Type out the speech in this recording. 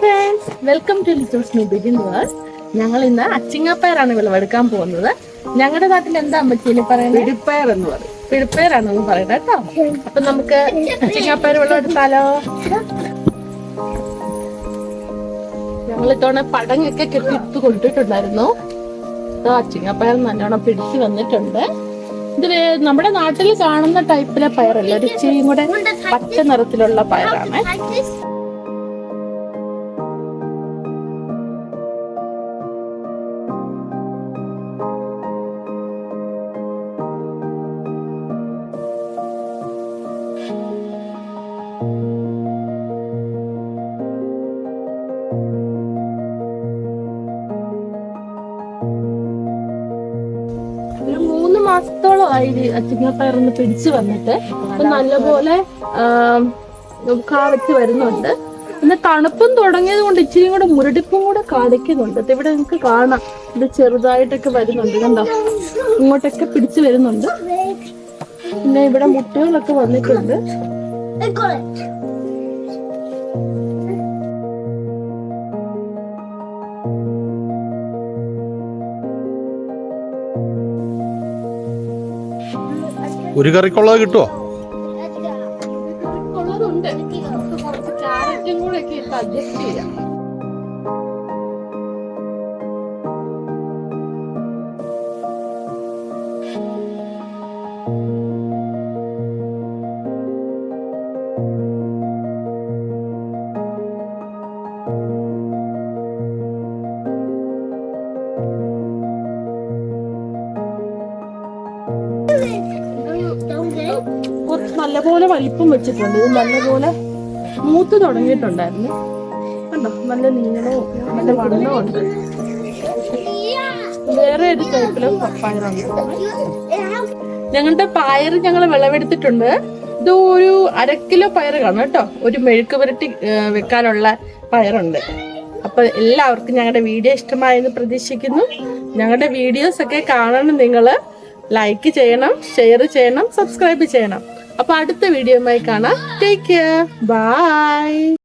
Friends welcome to ലിറ്റോസ് മീ ബിഗിൻ വേഴ്സ് ഞങ്ങൾ ഇന്ന് അച്ചിങ്ങാപ്പയറാണ് വിളവെടുക്കാൻ പോകുന്നത്. ഞങ്ങളുടെ നാട്ടിൽ എന്താ അമ്മച്ചീന് പറയുന്നത്? പിടിപ്പയർ എന്ന് പറയും. പിടിപ്പയറാണെന്ന് പറയുന്നത് കേട്ടോ. അപ്പൊ നമുക്ക് അച്ചിങ്ങാപ്പയർ വിളവെടുത്താലോ? ഞങ്ങൾ ഇത്തവണ പടങ്ങൊക്കെ കെട്ടിട്ട് കൊണ്ടിട്ടുണ്ടായിരുന്നു. അച്ചിങ്ങാപ്പയർ നല്ലോണം പിടിച്ചു വന്നിട്ടുണ്ട്. ഇത് നമ്മുടെ നാട്ടിൽ കാണുന്ന ടൈപ്പിലെ പയറല്ല? ഒരു ഇച്ചിരിയും കൂടെ പച്ച നിറത്തിലുള്ള പയറാണ്. മാസത്തോളമായി ഒന്ന് പിടിച്ചു വന്നിട്ട് നല്ലപോലെ കാവച്ച് വരുന്നുണ്ട്. പിന്നെ തണുപ്പും തുടങ്ങിയത് കൊണ്ട് ഇച്ചിരി കൂടെ മുരടിപ്പും കൂടെ കാണിക്കുന്നുണ്ട്. ഇവിടെ നിങ്ങൾക്ക് കാണാം. ഇത് ചെറുതായിട്ടൊക്കെ വരുന്നുണ്ട്. കണ്ടോ? ഇങ്ങോട്ടൊക്കെ പിടിച്ചു വരുന്നുണ്ട്. പിന്നെ ഇവിടെ മുട്ടകളൊക്കെ വന്നിട്ടുണ്ട്. ഒരു കറിക്കുള്ളത് കിട്ടുമോ thank നമുക്ക് കുറച്ച് നല്ലപോലെ വലിപ്പം വെച്ചിട്ടുണ്ട്. ഇത് നല്ലപോലെ മൂത്ത് തുടങ്ങിയിട്ടുണ്ടായിരുന്നു. കണ്ടോ? നല്ല നീളവും നല്ല വണ്ണവും ഉണ്ട് വേറെ ഒരു ടൈപ്പിലെ പയറാണ് ഞങ്ങളുടെ പയർ ഞങ്ങൾ വിളവെടുത്തിട്ടുണ്ട്. ഇത് ഒരു അര കിലോ പയർ കാണും കേട്ടോ. ഒരു മെഴുക്ക് പുരട്ടി വെക്കാനുള്ള പയറുണ്ട്. അപ്പൊ എല്ലാവർക്കും ഞങ്ങളുടെ വീഡിയോ ഇഷ്ടമായെന്ന് പ്രതീക്ഷിക്കുന്നു. ഞങ്ങളുടെ വീഡിയോസ് ഒക്കെ കാണണം നിങ്ങൾ ലൈക്ക് ചെയ്യണം ഷെയർ ചെയ്യണം സബ്സ്ക്രൈബ് ചെയ്യണം. അപ്പൊ അടുത്ത വീഡിയോയുമായി കാണാം. Take care bye